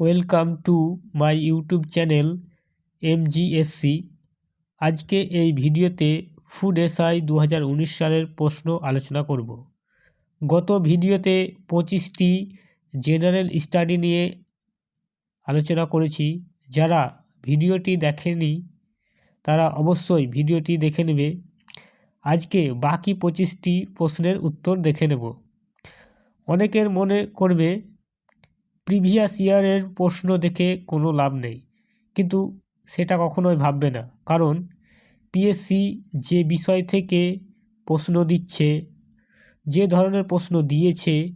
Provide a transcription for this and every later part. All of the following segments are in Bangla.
Welcome to my YouTube channel MGSC. আজকে এই ভিডিওতে ফুড এসআই দু হাজার উনিশ সালের প্রশ্ন আলোচনা করব। গত ভিডিওতে পঁচিশটি জেনারেল স্টাডি নিয়ে আলোচনা করেছি। যারা ভিডিওটি দেখেনি, তারা অবশ্যই ভিডিওটি দেখে নেবে। আজকে বাকি পঁচিশটি প্রশ্নের উত্তর দেখে নেব। অনেকের মনে করবে প্রিভিয়াস ইয়ারের প্রশ্ন দেখে কোনো লাভ নেই। কিন্তু সেটা কখনোই ভাববে না। কারণ পিএসসি যে বিষয় থেকে প্রশ্ন দিচ্ছে, যে ধরনের প্রশ্ন দিয়েছে,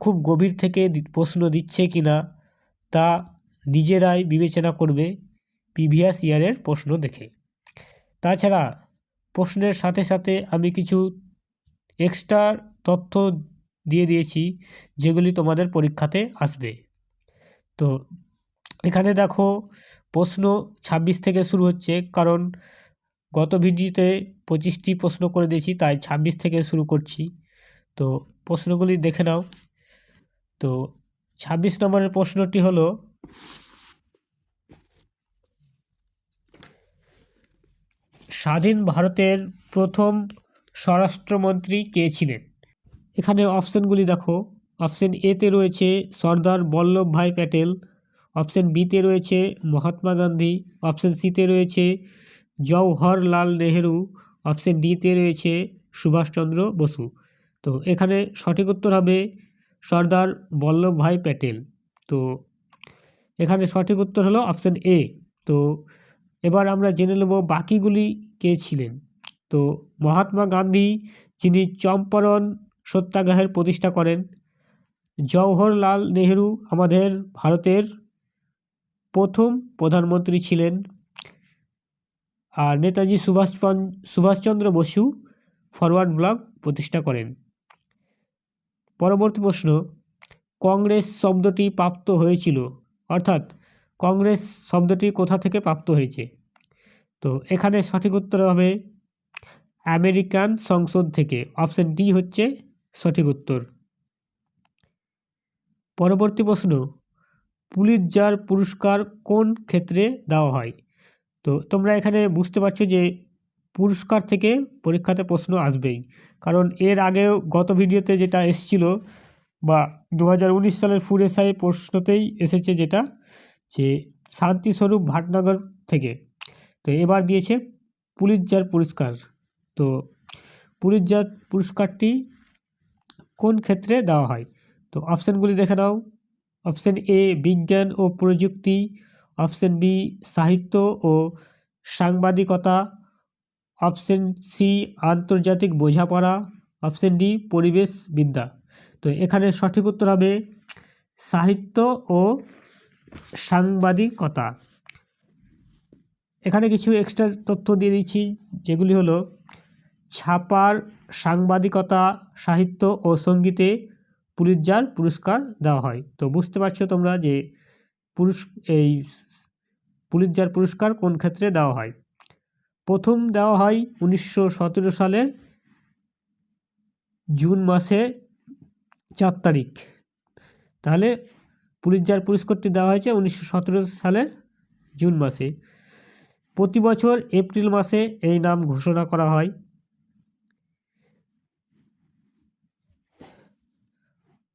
খুব গভীর থেকে প্রশ্ন দিচ্ছে কি না তা নিজেরাই বিবেচনা করবে প্রিভিয়াস ইয়ারের প্রশ্ন দেখে। তাছাড়া প্রশ্নের সাথে সাথে আমি কিছু এক্সট্রা তথ্য দিয়ে দিয়েছি, যেগুলি তোমাদের পরীক্ষাতে আসবে। তো এখানে দেখো, প্রশ্ন ২৬ থেকে শুরু হচ্ছে, কারণ গত ভিডিওতে পঁচিশটি প্রশ্ন করে দিয়েছি, তাই ২৬ থেকে শুরু করছি। তো প্রশ্নগুলি দেখে নাও। তো ২৬ নম্বরের প্রশ্নটি হলো, স্বাধীন ভারতের প্রথম স্বরাষ্ট্রমন্ত্রী কে ছিলেন? এখানে অপশানগুলি দেখো। অপশান এতে রয়েছে সর্দার বল্লভভাই প্যাটেল। অপশান বিতে রয়েছে মহাত্মা গান্ধী। অপশান সিতে রয়েছে জওহরলাল নেহেরু। অপশান ডিতে রয়েছে সুভাষচন্দ্র বসু। তো এখানে সঠিক উত্তর হবে সর্দার বল্লভভাই প্যাটেল। তো এখানে সঠিক উত্তর হলো অপশান এ তো এবার আমরা জেনে নেব বাকিগুলি কে ছিলেন। তো মহাত্মা গান্ধী, যিনি চম্পারণ সত্যাগ্রহের প্রতিষ্ঠা করেন। জওহরলাল নেহেরু আমাদের ভারতের প্রথম প্রধানমন্ত্রী ছিলেন আর নেতাজি সুভাষ সুভাষচন্দ্র বসু ফরওয়ার্ড ব্লক প্রতিষ্ঠা করেন। পরবর্তী প্রশ্ন, কংগ্রেস শব্দটি প্রাপ্ত হয়েছিল? অর্থাৎ কংগ্রেস শব্দটি কোথা থেকে প্রাপ্ত হয়েছে? তো এখানে সঠিক উত্তর হবে আমেরিকান সংসদ থেকে। অপশন ডি হচ্ছে সঠিক উত্তর। পরবর্তী প্রশ্ন পুলিৎজার পুরস্কার কোন ক্ষেত্রে দেওয়া হয়? তো তোমরা এখানে বুঝতে পারছ যে পুরস্কার থেকে পরীক্ষাতে প্রশ্ন আসবেই। কারণ এর আগেও গত ভিডিওতে যেটা এসছিল বা দু হাজার উনিশ সালের ফুড এসআই প্রশ্নতেই এসেছে যেটা, যে শান্তিস্বরূপ ভাটনগর থেকে। তো এবার দিয়েছে পুলিৎজার পুরস্কার। তো পুলিৎজার পুরস্কারটি কোন ক্ষেত্রে দেওয়া হয়? তো অপশানগুলি দেখে নাও। অপশান এ বিজ্ঞান ও প্রযুক্তি। অপশান বি সাহিত্য ও সাংবাদিকতা। অপশান সি আন্তর্জাতিক বোঝাপড়া। অপশান ডি পরিবেশ বিদ্যা। তো এখানে সঠিক উত্তর হবে সাহিত্য ও সাংবাদিকতা। এখানে কিছু এক্সট্রা তথ্য দিয়ে দিচ্ছি, যেগুলি হলো ছাপার সাংবাদিকতা, সাহিত্য ও সঙ্গীতে পুলিৎজার পুরস্কার দেওয়া হয়। তো বুঝতে পারছ তোমরা যে পুরুষ, এই পুলিৎজার পুরস্কার কোন ক্ষেত্রে দেওয়া হয়? প্রথম দেওয়া হয় উনিশশো সতেরো সালের জুন মাসে চার তারিখ। তাহলে পুলিৎজার পুরস্কারটি দেওয়া হয়েছে উনিশশো সতেরো সালের জুন মাসে। প্রতি বছর এপ্রিল মাসে এই নাম ঘোষণা করা হয়।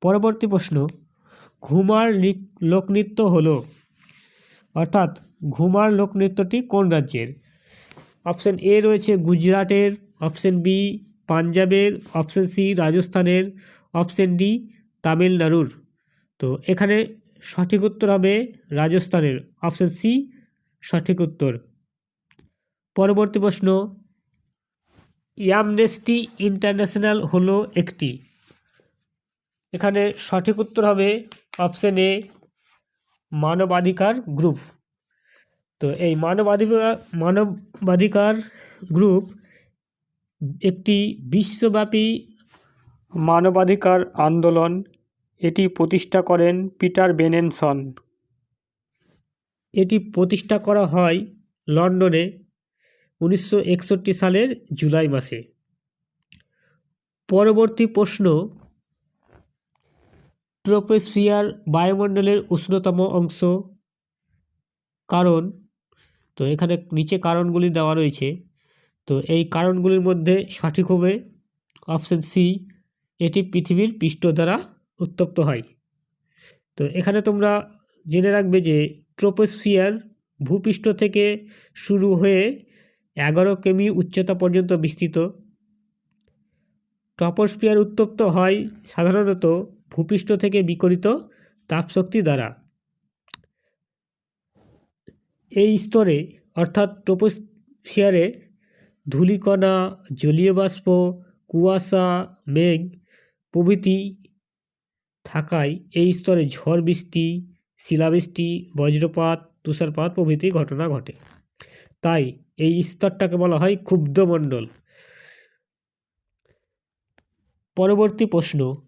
পরবর্তী প্রশ্ন, ঘুমার লোকনৃত্য হলো, অর্থাৎ ঘুমার লোকনৃত্যটি কোন রাজ্যের? অপশন এ রয়েছে গুজরাটের, অপশন বি পাঞ্জাবের, অপশন সি রাজস্থানের, অপশন ডি তামিলনাড়ুর। তো এখানে সঠিক উত্তর হবে রাজস্থানের, অপশন সি সঠিক উত্তর। পরবর্তী প্রশ্ন অ্যামনেস্টি ইন্টারন্যাশনাল হলো একটি। এখানে সঠিক উত্তর হবে অপশন এ মানবাধিকার গ্রুপ তো এই মানবাধিকার মানবাধিকার গ্রুপ একটি বিশ্বব্যাপী মানবাধিকার আন্দোলন। এটি প্রতিষ্ঠা করেন পিটার বেনেনসন। এটি প্রতিষ্ঠা করা হয় লন্ডনে উনিশশো একষট্টি সালের জুলাই মাসে। পরবর্তী প্রশ্ন ট্রোপোস্ফিয়ার বায়ুমণ্ডলের উষ্ণতম অংশ। কারণ, তো এখানে নিচে কারণগুলি দেওয়া রয়েছে। তো এই কারণগুলির মধ্যে সঠিক হবে অপশন সি, এটি পৃথিবীর পৃষ্ঠ দ্বারা উত্তপ্ত হয়। তো এখানে তোমরা জেনে রাখবে যে ট্রোপোস্ফিয়ার ভূপৃষ্ঠ থেকে শুরু হয়ে এগারো কেমি উচ্চতা পর্যন্ত বিস্তৃত। ট্রপোস্ফিয়ার উত্তপ্ত হয় সাধারণত ভূপৃষ্ঠ থেকে বিকরিত তাপশক্তি দ্বারা। এই স্তরে, অর্থাৎ ট্রোপোস্ফিয়ারে, ধূলিকণা জলীয় বাষ্প কুয়াশা, মেঘ প্রভৃতি থাকায় এই স্তরে ঝড় বৃষ্টি, শিলাবৃষ্টি, বজ্রপাত, তুষারপাত প্রভৃতি ঘটনা ঘটে। তাই এই স্তরটাকে বলা হয় ক্ষুব্ধমণ্ডল। পরবর্তী প্রশ্ন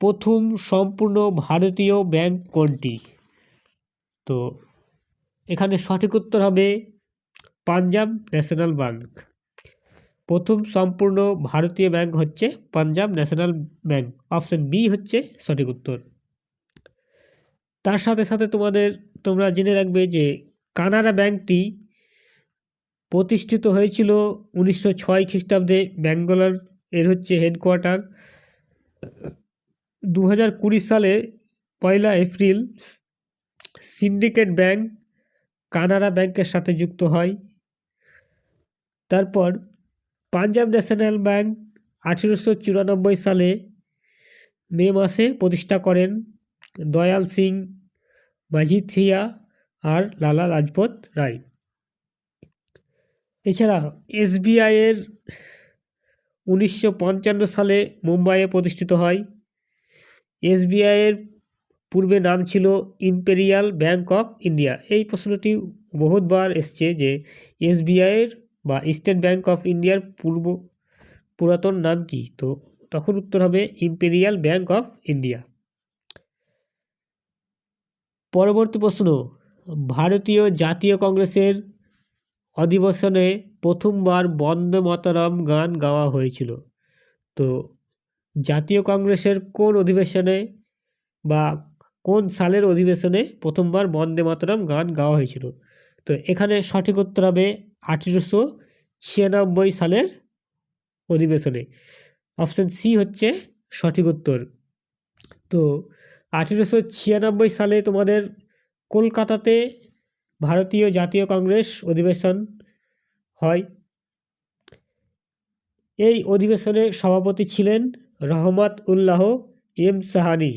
প্রথম সম্পূর্ণ ভারতীয় ব্যাংক কোনটি? তো এখানে সঠিক উত্তর হবে পাঞ্জাব ন্যাশনাল ব্যাংক। প্রথম সম্পূর্ণ ভারতীয় ব্যাংক হচ্ছে Punjab national bank. Option B হচ্ছে সঠিক উত্তর। তার সাথে সাথে তোমাদের, তোমরা জেনে রাখবে যে কানাড়া ব্যাংকটি প্রতিষ্ঠিত হয়েছিল উনিশশো ছয় খ্রিস্টাব্দে ব্যাঙ্গালোর, এর হচ্ছে হেডকোয়ার্টার দু হাজার কুড়ি সালে পয়লা এপ্রিল সিন্ডিকেট ব্যাংক কানাড়া ব্যাংকের সাথে যুক্ত হয়। তারপর পাঞ্জাব ন্যাশনাল ব্যাংক আঠেরোশো চুরানব্বই সালে মে মাসে প্রতিষ্ঠা করেন দয়াল সিং মাঝিথিয়া আর লালা লাজপত রায়। এছাড়া এসবিআইয়ের উনিশশো পঞ্চান্ন সালে মুম্বাইয়ে প্রতিষ্ঠিত হয়। এসবিআইয়ের পূর্বে নাম ছিল ইম্পেরিয়াল ব্যাংক অফ ইন্ডিয়া। এই প্রশ্নটি বহুতবার এসছে যে এসবিআইয়ের বা স্টেট ব্যাংক অফ ইন্ডিয়ার পূর্ব পুরাতন নাম কি? তো তখন উত্তর হবে ইম্পেরিয়াল ব্যাংক অফ ইন্ডিয়া। পরবর্তী প্রশ্ন, ভারতীয় জাতীয় কংগ্রেসের অধিবেশনে প্রথমবার বন্দে মাতরম গান গাওয়া হয়েছিল। তো জাতীয় কংগ্রেসের কোন অধিবেশনে বা কোন সালের অধিবেশনে প্রথমবার বন্দে মাতরম গান গাওয়া হয়েছিল? তো এখানে সঠিক উত্তর হবে আঠেরোশো ছিয়ানব্বই সালের অধিবেশনে। অপশান সি হচ্ছে সঠিক উত্তর। তো আঠেরোশো ছিয়ানব্বই সালে তোমাদের কলকাতাতে ভারতীয় জাতীয় কংগ্রেস অধিবেশন হয়। এই অধিবেশনে সভাপতি ছিলেন রহমত উল্লাহ এম সাহানি।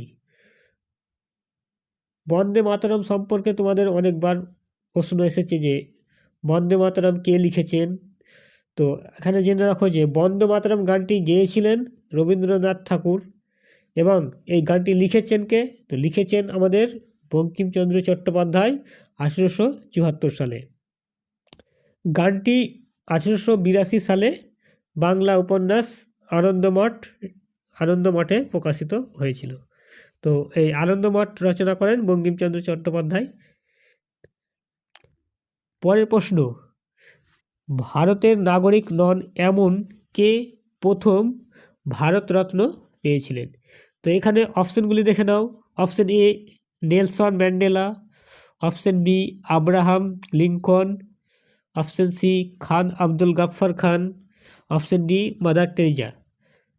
বন্দে মাতরম সম্পর্কে তোমাদের অনেকবার প্রশ্ন এসেছে যে, বন্দে মাতরম কে লিখেছেন? তো এখানে জেনে রাখো যে, বন্দে মাতরম গানটি গেয়েছিলেন রবীন্দ্রনাথ ঠাকুর এবং এই গানটি লিখেছেন কে? তো লিখেছেন আমাদের বঙ্কিমচন্দ্র চট্টোপাধ্যায় আঠেরোশো চুয়াত্তর সালে। গানটি আঠেরোশো বিরাশি সালে বাংলা উপন্যাস আনন্দমঠ আনন্দমঠে প্রকাশিত হয়েছিল। তো এই আনন্দমঠ রচনা করেন বঙ্কিমচন্দ্র চট্টোপাধ্যায়। পরের প্রশ্ন, ভারতের নাগরিক নন এমন কে প্রথম ভারতরত্ন পেয়েছিলেন? তো এখানে অপশনগুলি দেখে নাও। Option A, Nelson Mandela. Option B, Abraham Lincoln. Option C, Khan Abdul Gaffar Khan. Option D, Mother Teresa.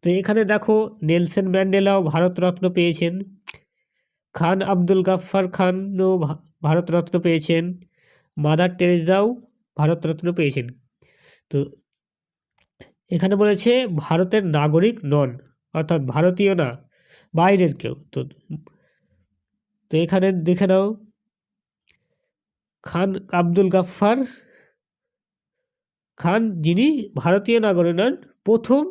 তো এখানে দেখো নেলসন ম্যান্ডেলাও ভারতরত্ন পেয়েছেন। খান আব্দুল গাফফার খানও ভারতরত্ন পেয়েছেন। মাদার টেরেজাও ভারতরত্ন পেয়েছেন। তো এখানে বলেছে ভারতের নাগরিক নন, অর্থাৎ ভারতীয় না, বাইরের কেউ। তো তো এখানে দেখে নাও, খান আব্দুল গাফফার খান যিনি ভারতীয় নাগরিক নন, প্রথম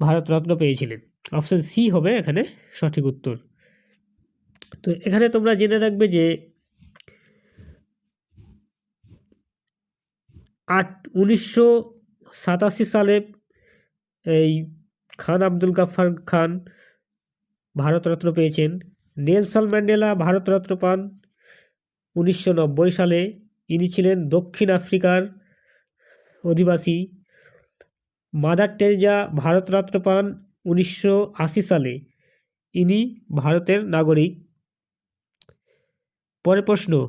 ভারতরত্ন পেয়েছিলেন। অপশান সি হবে এখানে সঠিক উত্তর। তো এখানে তোমরা জেনে রাখবে যে আট, উনিশশো সাতাশি সালে এই খান আব্দুল গাফার খান ভারতরত্ন পেয়েছেন। নেলসন ম্যান্ডেলা ভারতরত্ন পান উনিশশো নব্বই সালে। ইনি ছিলেন দক্ষিণ আফ্রিকার অধিবাসী। মাদার টেরেজা ভারতরত্ন পান উনিশশো আশি সালে। ইনি ভারতের নাগরিক। পরে প্রশ্ন,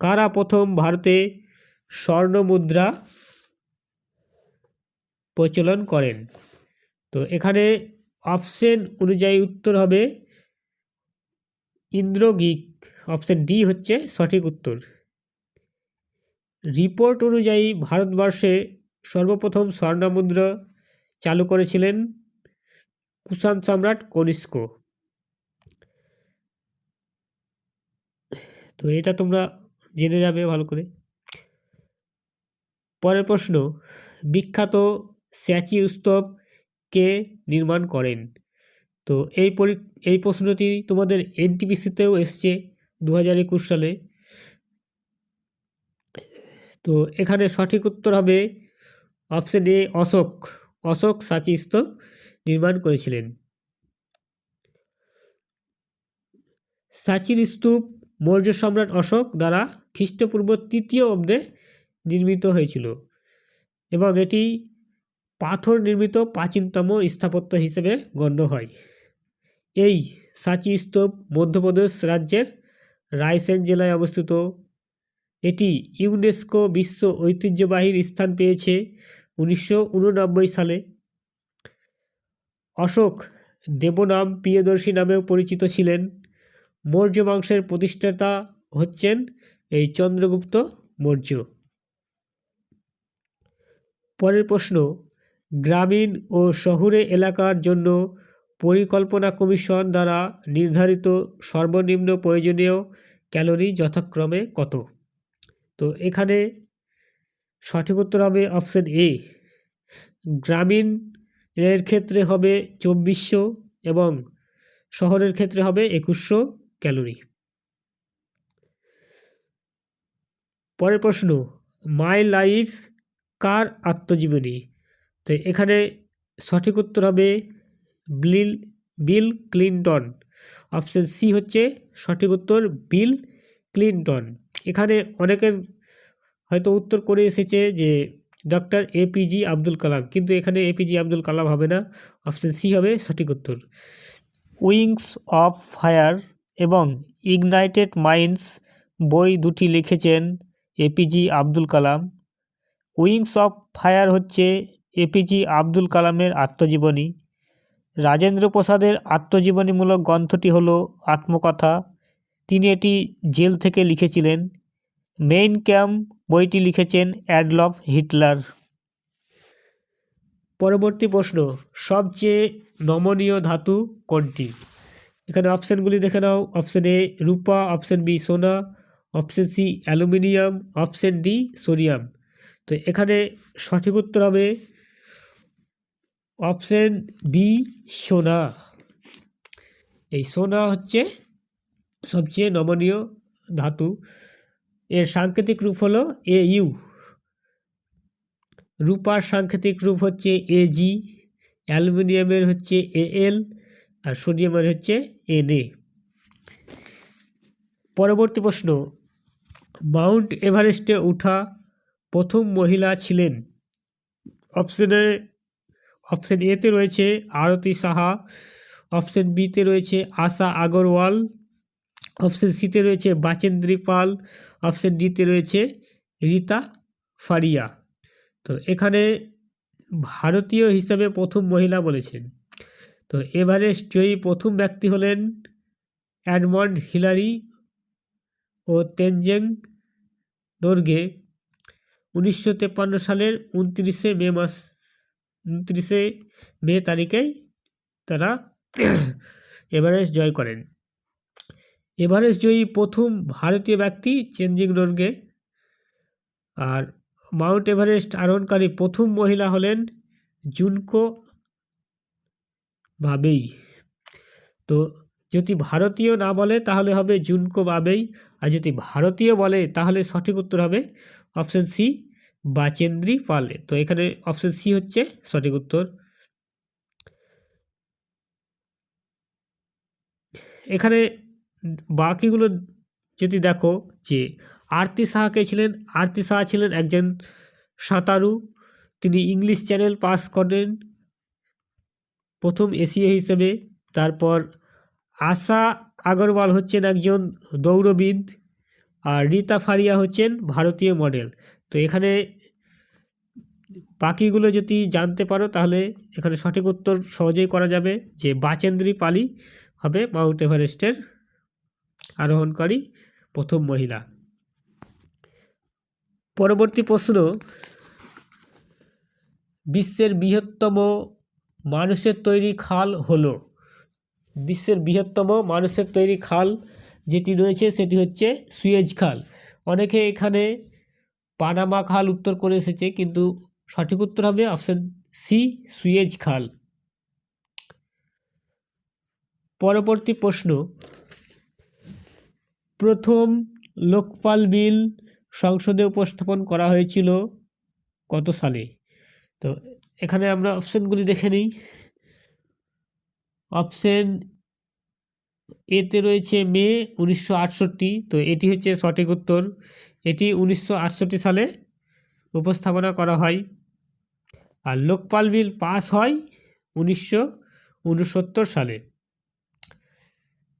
কারা প্রথম ভারতে স্বর্ণ মুদ্রা প্রচলন করেন? তো এখানে অপশন অনুযায়ী উত্তর হবে ইন্দ্রগিক। অপশন ডি হচ্ছে সঠিক উত্তর। রিপোর্ট অনুযায়ী ভারতবর্ষে সর্বপ্রথম স্বর্ণমুদ্রা চালু করেছিলেন কুষাণ সম্রাট কনিষ্ক। তো এটা তোমরা জেনে যাবে ভালো করে। পরের প্রশ্ন, বিখ্যাত স্যাচি উৎসব কে নির্মাণ করেন? তো এই পরি, এই প্রশ্নটি তোমাদের এনটিপিসিতেও এসছে দু হাজার একুশ সালে। তো এখানে সঠিক উত্তর হবে অপশন এ অশোক। অশোক সাচি স্তূপ নির্মাণ করেছিলেন। সাচির স্তূপ মৌর্য সম্রাট অশোক দ্বারা খ্রিস্টপূর্ব তৃতীয় অব্দে নির্মিত হয়েছিল এবং এটি পাথর নির্মিত প্রাচীনতম স্থাপত্য হিসেবে গণ্য হয়। এই সাচি স্তূপ মধ্যপ্রদেশ রাজ্যের রায়সেন জেলায় অবস্থিত। এটি ইউনেস্কো বিশ্ব ঐতিহ্যবাহীর স্থান পেয়েছে উনিশশো উননব্বই সালে। অশোক দেবনাম প্রিয়দর্শী নামেও পরিচিত ছিলেন। মৌর্য বংশের প্রতিষ্ঠাতা হচ্ছেন এই চন্দ্রগুপ্ত মৌর্য। পরের প্রশ্ন, গ্রামীণ ও শহুরে এলাকার জন্য পরিকল্পনা কমিশন দ্বারা নির্ধারিত সর্বনিম্ন প্রয়োজনীয় ক্যালোরি যথাক্রমে কত? তো এখানে সঠিক উত্তর হবে অপশন এ গ্রামীণ এর ক্ষেত্রে হবে চব্বিশশো এবং শহরের ক্ষেত্রে হবে একুশশো ক্যালোরি। পরের প্রশ্ন, মাই লাইফ কার আত্মজীবনী? তো এখানে সঠিক উত্তর হবে Bill Bill Clinton. Option C হচ্ছে সঠিক উত্তর বিল ক্লিনটন। এখানে অনেকের হয়তো উত্তর করে এসেছে যে ডক্টর এপিজি আব্দুল কালাম, কিন্তু এখানে এপিজি আব্দুল কালাম হবে না অপশান সি হবে সঠিক উত্তর। উইংস অফ ফায়ার এবং ইগনাইটেড মাইন্ডস বই দুটি লিখেছেন APJ Abdul Kalam. Wings of fire হচ্ছে এপিজি আব্দুল কালামের আত্মজীবনী। রাজেন্দ্র প্রসাদের আত্মজীবনীমূলক গ্রন্থটি হল আত্মকথা। তিনি এটি জেল থেকে লিখেছিলেন। মেইন ক্যাম্প বইটি লিখেছেন অ্যাডলফ হিটলার। পরবর্তী প্রশ্ন, সবচেয়ে নমনীয় ধাতু কোনটি? এখানে অপশানগুলি দেখে নাও। অপশান এ, রূপা, অপশান বি, সোনা, option C, aluminium, option D, sodium. তো এখানে সঠিক উত্তর হবে অপশান বি, সোনা। এই সোনা হচ্ছে সবচেয়ে নমনীয় ধাতু। এর সাংকেতিক রূপ হলো এ ইউ রূপার সাংকেতিক রূপ হচ্ছে এ জি অ্যালুমিনিয়ামের হচ্ছে এ এল আর সোডিয়ামের হচ্ছে এন। এ পরবর্তী প্রশ্ন, মাউন্ট এভারেস্টে ওঠা প্রথম মহিলা ছিলেন? অপশানে অপশান এতে রয়েছে আরতি সাহা, অপশান বিতে রয়েছে আশা আগরওয়াল অপশান সিতে রয়েছে বাচেন্দ্রী পাল অপশান ডিতে রয়েছে রীতা ফারিয়া তো এখানে ভারতীয় হিসাবে প্রথম মহিলা বলেছেন। তো এভারেস্ট জয়ী প্রথম ব্যক্তি হলেন অ্যাডমন্ড হিলারি ও তেনজেং নোরগে উনিশশো তেপ্পান্ন সালের উনত্রিশে মে মাস, উনত্রিশে মে তারিখেই তারা এভারেস্ট জয় করেন। এভারেস্ট জয়ী প্রথম ভারতীয় ব্যক্তি চেনজিং নোরগে আর মাউন্ট এভারেস্ট আরোহণকারী প্রথম মহিলা হলেন জুনকো বাবেই। তো যদি ভারতীয় না বলে তাহলে হবে জুনকো বাবেই, আর যদি ভারতীয় বলে তাহলে সঠিক উত্তর হবে অপশান সি বাচেন্দ্রী পালে। তো এখানে অপশান সি হচ্ছে সঠিক উত্তর। এখানে বাকিগুলো যদি দেখো যে আরতি সাহা কে ছিলেন, আরতি সাহা ছিলেন একজন সাঁতারু। তিনি ইংলিশ চ্যানেল পাস করেন, প্রথম এশিয়া হিসেবে। তারপর আশা আগরওয়াল হচ্ছেন একজন দৌড়বিদ আর রীতা ফারিয়া হচ্ছেন ভারতীয় মডেল। তো এখানে বাকিগুলো যদি জানতে পারো, তাহলে এখানে সঠিক উত্তর সহজেই করা যাবে যে বাচেন্দ্রী পালি হবে মাউন্ট এভারেস্টের আরোহণকারী প্রথম মহিলা। পরবর্তী প্রশ্ন, বিশ্বের বৃহত্তম মানুষের তৈরি খাল হলো। বিশ্বের বৃহত্তম মানুষের তৈরি খাল যেটি রয়েছে সেটি হচ্ছে সুয়েজ খাল। অনেকে এখানে পানামা খাল উত্তর করে এসেছে, কিন্তু সঠিক উত্তর হবে অপশন সি, সুয়েজ খাল। পরবর্তী প্রশ্ন প্রথম লোকপাল বিল সংসদে উপস্থাপন করা হয়েছিল কত সালে? তো এখানে আমরা অপশানগুলি দেখে নিই। অপশন এতে রয়েছে মে উনিশশো আটষট্টি। তো এটি হচ্ছে সঠিক উত্তর। এটি উনিশশো আটষট্টি সালে উপস্থাপনা করা হয়। আর লোকপাল বিল পাস হয় উনিশশো উনসত্তর সালে।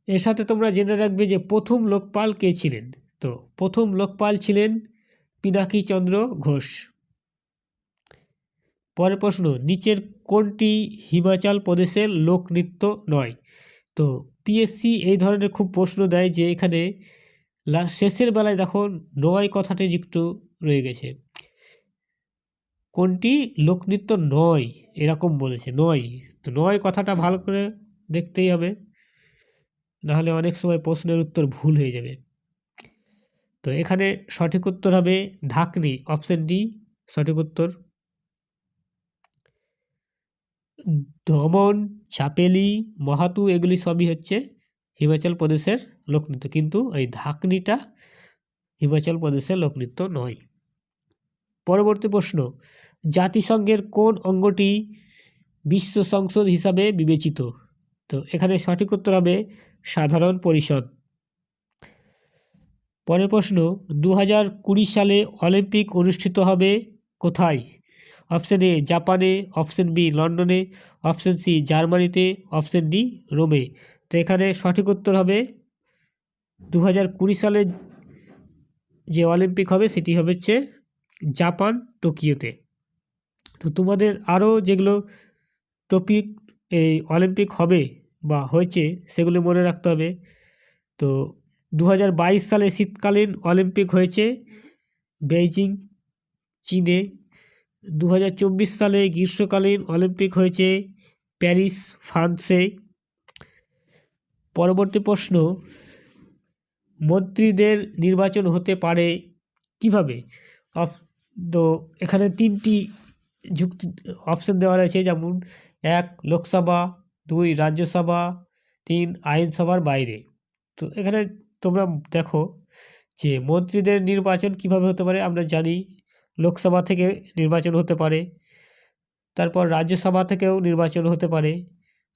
এর সাথে তোমরা জেনে রাখবে যে প্রথম লোকপাল কে ছিলেন? তো প্রথম লোকপাল ছিলেন পিনাকি চন্দ্র ঘোষ। পরের প্রশ্ন, নিচের কোনটি হিমাচল প্রদেশের লোকনৃত্য নয়? তো পিএসসি এই ধরনের খুব প্রশ্ন দেয় যে এখানে শেষের বেলায় দেখো নয় কথাটি একটু রয়ে গেছে। কোনটি লোকনৃত্য নয়? এরকম বলেছে, নয়। তো নয় কথাটা ভালো করে দেখতেই হবে। নাহলে অনেক সময় প্রশ্নের উত্তর ভুল হয়ে যাবে। তো এখানে সঠিক উত্তর হবে ঢাকনি অপশন ডি সঠিক উত্তর। দমন, চাপেলি, মাহাতু এগুলি সবই হচ্ছে হিমাচল প্রদেশের লোকনৃত্য কিন্তু এই ঢাকনিটা হিমাচল প্রদেশের লোকনৃত্য নয়। পরবর্তী প্রশ্ন, জাতিসংঘের কোন অঙ্গটি বিশ্ব সংসদ হিসাবে বিবেচিত? তো এখানে সঠিক উত্তর হবে সাধারণ পরিষদ। পরের প্রশ্ন দু হাজার কুড়ি সালে অলিম্পিক অনুষ্ঠিত হবে কোথায়? অপশন এ, জাপানে, অপশন বি, লন্ডনে, অপশন সি, জার্মানিতে, অপশন ডি, রোমে। তো এখানে সঠিক উত্তর হবে দু হাজার কুড়ি সালে যে অলিম্পিক হবে সেটি হবে হচ্ছে জাপান টোকিওতে তো তোমাদের আরও যেগুলো টপিক এই অলিম্পিক হবে বা হয়েছে সেগুলো মনে রাখতে হবে। তো দু হাজার বাইশ সালে শীতকালীন অলিম্পিক হয়েছে বেইজিং, চীনে। দু হাজার চব্বিশ সালে গ্রীষ্মকালীন অলিম্পিক হয়েছে প্যারিস, ফ্রান্সে। পরবর্তী প্রশ্ন, মন্ত্রীদের নির্বাচন হতে পারে কীভাবে? তো এখানে তিনটি যুক্তি, অপশন দেওয়া রয়েছে যেমন এক, লোকসভা, দুই, রাজ্যসভা, তিন, আইনসভার বাইরে। তো এখানে তোমরা দেখো যে মন্ত্রীদের নির্বাচন কীভাবে হতে পারে, আমরা জানি লোকসভা থেকে নির্বাচন হতে পারে, তারপর রাজ্যসভা থেকেও নির্বাচন হতে পারে,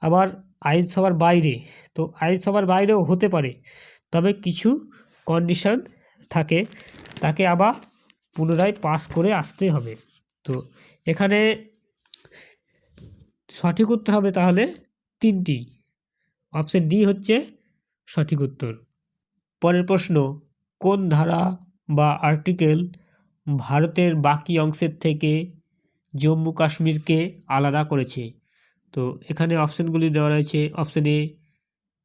আবার আইনসভার বাইরে। তো আইনসভার বাইরেও হতে পারে, তবে কিছু কন্ডিশন থাকে, তাকে আবার পুনরায় পাস করে আসতে হবে। তো এখানে সঠিক উত্তর হবে তাহলে তিনটি। অপশান ডি হচ্ছে সঠিক উত্তর। পরের প্রশ্ন, কোন ধারা বা আর্টিকেল ভারতের বাকি অংশের থেকে জম্মু কাশ্মীরকে আলাদা করেছে? তো এখানে অপশানগুলি দেওয়া রয়েছে। অপশান এ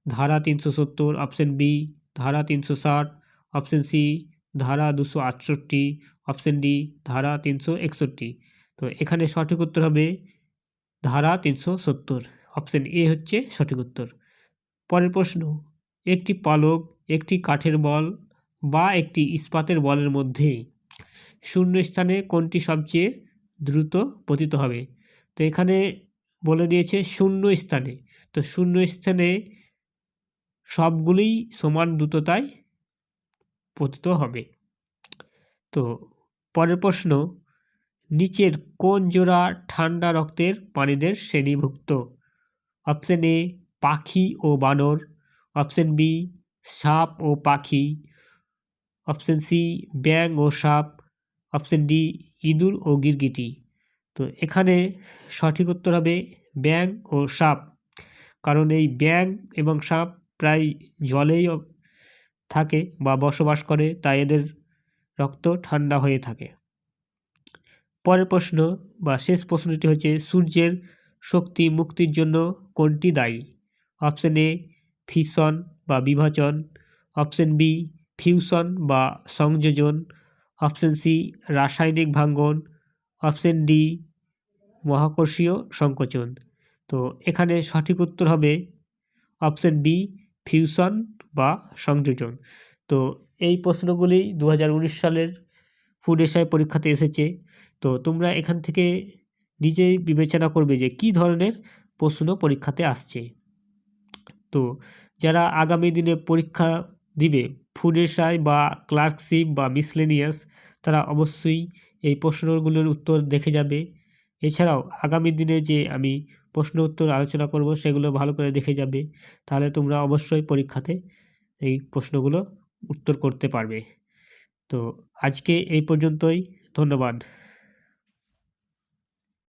ধারা তিনশো সত্তর। অপশান বি ধারা তিনশো ষাট। অপশান সি ধারা দুশো আটষট্টি অপশান ডি ধারা তিনশো একষট্টি। তো এখানে সঠিক উত্তর হবে ধারা তিনশো সত্তর অপশান এ হচ্ছে সঠিক উত্তর। পরের প্রশ্ন, একটি পালক একটি কাঠের বল বা একটি ইস্পাতের বলের মধ্যে শূন্য স্থানে কোনটি সবচেয়ে দ্রুত পতিত হবে? তো এখানে বলে দিয়েছে শূন্য স্থানে তো শূন্য স্থানে সবগুলোই সমান দ্রুততায় পতিত হবে। তো পরের প্রশ্ন, নিচের কোন জোড়া ঠান্ডা রক্তের প্রাণীদের শ্রেণীভুক্ত? অপশন এ, পাখি ও বানর। অপশন বি, সাপ ও পাখি। অপশন সি ব্যাং ও সাপ। অপশন ডি, ইঁদুর ও গিরগিটি। তো এখানে সঠিক উত্তর হবে ব্যাং ও সাপ। কারণ এই ব্যাং এবং সাপ প্রায় জলেই থাকে বা বসবাস করে, তাই এদের রক্ত ঠান্ডা হয়ে থাকে। পরের প্রশ্ন বা শেষ প্রশ্নটি হচ্ছে, সূর্যের শক্তি মুক্তির জন্য কোনটি দায়ী? অপশন এ ফিশন বা বিভাজন। অপশন বি, ফিউশন বা সংযোজন। অপশন সি, রাসায়নিক ভাঙ্গন। অপশন ডি, মহাকর্ষীয় সংকোচন। তো এখানে সঠিক উত্তর হবে অপশন বি ফিউশন বা সংযোজন। তো এই প্রশ্নগুলি দু হাজার উনিশ সালের ফুড এসআই পরীক্ষাতে এসেছে। তো তোমরা এখান থেকে নিজেই বিবেচনা করবে যে কি ধরনের প্রশ্ন পরীক্ষাতে আসছে। তো যারা আগামী দিনে পরীক্ষা দিবে ফুড এসআই বা ক্লার্কশিপ বা মিসলেনিয়াস তারা অবশ্যই এই প্রশ্নগুলোর উত্তর দেখে যাবে। এছাড়াও আগামী দিনে যে আমি প্রশ্ন উত্তর আলোচনা করব সেগুলো ভালো করে দেখে যাবে, তাহলে তোমরা অবশ্যই পরীক্ষাতে এই প্রশ্নগুলো উত্তর করতে পারবে। তো আজকে এই পর্যন্তই, ধন্যবাদ।